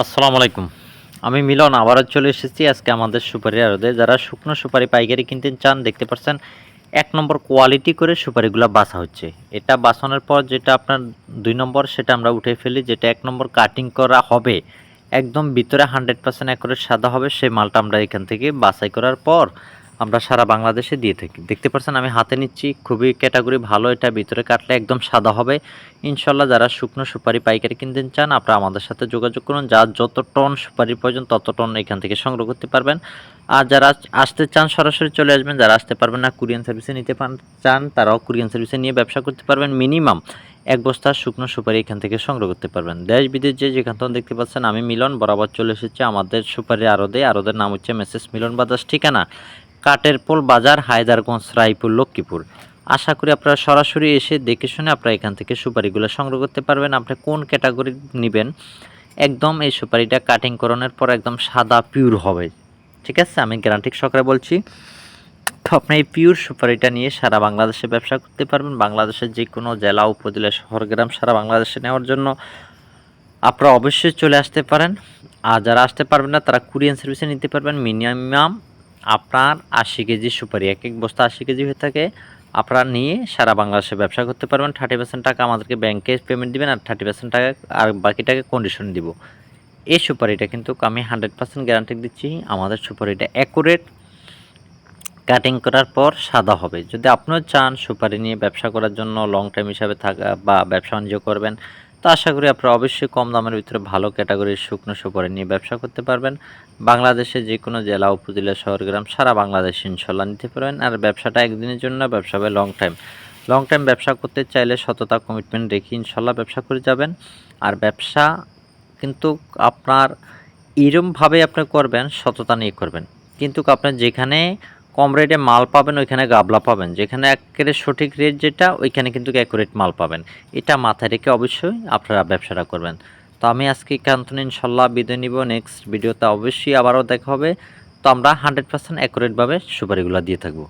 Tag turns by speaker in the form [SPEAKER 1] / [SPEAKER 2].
[SPEAKER 1] আসসালামু আলাইকুম। আমি মিলন, আবারও চলে এসেছি আজকে আমাদের সুপারি আরদে যারা শুকনো সুপারি পাইকারি কিনতে চান, দেখতে পাচ্ছেন, এক নম্বর কোয়ালিটি করে সুপারিগুলো বাসা হচ্ছে। এটা বাছানোর পর যেটা আপনার দুই নম্বর, সেটা আমরা উঠে ফেলি, যেটা এক নম্বর কাটিং করা হবে। একদম ভিতরে হান্ড্রেড পার্সেন্ট একরে সাদা হবে, সেই মালটা আমরা এখান থেকে বাছাই করার পর আমরা সারা বাংলাদেশে দিয়ে থাকি। দেখতে পাচ্ছেন আমি হাতে নিচ্ছি খুবই ক্যাটাগরি ভালো, এটা ভিতরে কাটলে একদম সাদা হবে। ইনশাল্লাহ যারা শুকনো সুপারি পাইকারি কিনতে চান, আপনারা আমাদের সাথে যোগাযোগ করুন যার যত টন সুপারি প্রয়োজন তত টন এখান থেকে সংগ্রহ করতে পারবেন। আর যারা আসতে চান, সরাসরি চলে আসবেন, যারা আসতে পারবেন না, কুরিয়ান সার্ভিসে নিতে চান, তারাও কুরিয়ান সার্ভিসে নিয়ে ব্যবসা করতে পারবেন। মিনিমাম এক বস্তা শুকনো সুপারি এখান থেকে সংগ্রহ করতে পারবেন। দেশ বিদেশ যে যেখান থেকে দেখতে পাচ্ছেন, আমি মিলন, বরাবর চলে এসেছি আমাদের সুপারি আরদে আরদের নাম হচ্ছে মেসেজ মিলন বাজার ঠিকানা। কাটের পোল বাজার, হায়দারগঞ্জ, রায়পুর, লক্ষ্মীপুর। আশা করি আপনারা সরাসরি এসে দেখে শুনে আপনারা এখান থেকে সুপারিগুলো সংগ্রহ করতে পারবেন। আপনি কোন ক্যাটাগরি নেবেন? একদম এই সুপারিটা কাটিং করানোর পর একদম সাদা পিওর হবে। ঠিক আছে? আমি গ্যারান্টি সহকারে বলছি। তো আপনি এই পিওর সুপারিটা নিয়ে সারা বাংলাদেশে ব্যবসা করতে পারবেন। বাংলাদেশের যে কোনো জেলা, উপজেলা শহর গ্রাম সারা বাংলাদেশে নেওয়ার জন্য আপনারা অবশ্যই চলে আসতে পারেন। আর যারা আসতে পারবেন না, তারা কুরিয়ান সার্ভিসে নিতে পারবেন। মিনিমাম আপনার আশি কেজি সুপারি, এক এক বস্তা আশি কেজি হয়ে থাকে। আপনারা নিয়ে সারা বাংলাদেশে ব্যবসা করতে পারবেন। থার্টি পার্সেন্ট টাকা আমাদেরকে ব্যাংকে পেমেন্ট দিবেন আর থার্টি পার্সেন্ট টাকা আর বাকি টাকা কন্ডিশন দিব। এই সুপারিটা কিন্তু আমি হান্ড্রেড পার্সেন্ট গ্যারান্টি দিচ্ছি। আমাদের সুপারিটা অ্যাকুরেট কাটিং করার পর সাদা হবে। যদি আপনিও চান সুপারি নিয়ে ব্যবসা করার জন্য লং টাইম হিসাবে থাকা বা ব্যবসা বাণিজ্য করবেন তো আশা করি আপনারা অবশ্যই কম দামের ভিতরে ভালো ক্যাটাগরির শুকনো সুপারি নিয়ে ব্যবসা করতে পারবেন। বাংলাদেশে যে কোনো জেলা, উপজেলা, শহর, গ্রাম সারা বাংলাদেশ ইনশাল্লাহ নিতে পারবেন। আর ব্যবসাটা একদিনের জন্য ব্যবসা হবে লং টাইম লং টাইম ব্যবসা করতে চাইলে সততা কমিটমেন্ট রেখে ইনশাল্লাহ ব্যবসা করে যাবেন। আর ব্যবসা কিন্তু আপনার এরমভাবে আপনি করবেন, সততা নিয়ে করবেন। কিন্তু আপনার যেখানে কম রেটে মাল পাবেন, ওইখানে গাবলা পাবেন। যেখানে একেবারে সঠিক রেট যেটা, ওইখানে কিন্তু অ্যাকুরেট মাল পাবেন। এটা মাথায় রেখে অবশ্যই আপনারা ব্যবসাটা করবেন। তো আমি আজকে কান্তন ইনশাল্লাহ বিদায় নিব। নেক্সট ভিডিওতে অবশ্যই আবারও দেখা হবে। তো আমরা হান্ড্রেড পার্সেন্ট অ্যাকুরেটভাবে সুপারিগুলো দিয়ে থাকব।